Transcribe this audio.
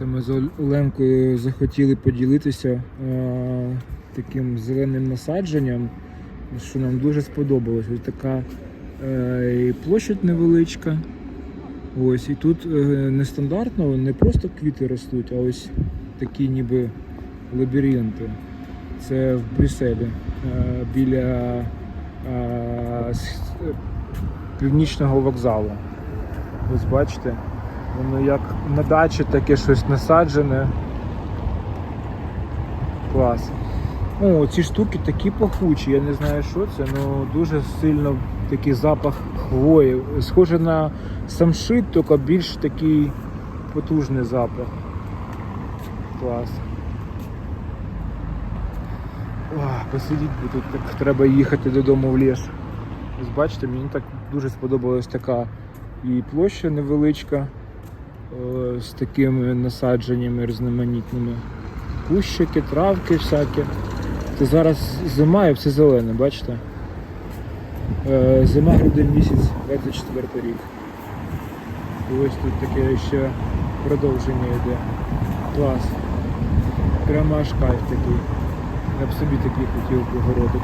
Це ми з Оленкою захотіли поділитися е, таким зеленим насадженням, що нам дуже сподобалось. Ось така е, і площадь невеличка. Ось, і тут е, нестандартно, не просто квіти ростуть, а ось такі ніби лабіринти. Це в Брюсселі е, біля е, е, північного вокзалу. Ось бачите, воно як на дачі таке щось насаджене. Клас. О, ці штуки такі пахучі, я не знаю, що це, але дуже сильно такий запах хвої. Схоже на самшит, тільки більш такий потужний запах. Клас. Посидіть, бо тут так треба їхати додому в ліс. Ось бачите, мені так дуже сподобалась така і площа невеличка з такими насадженнями різноманітними. Кущики, травки всякі. Це зараз зима і все зелене, бачите? Е, Зима грудень місяць, 24 рік. І ось тут таке ще продовження йде. Клас. Прямо аж кайф такий. Я б собі такий хотів би городик.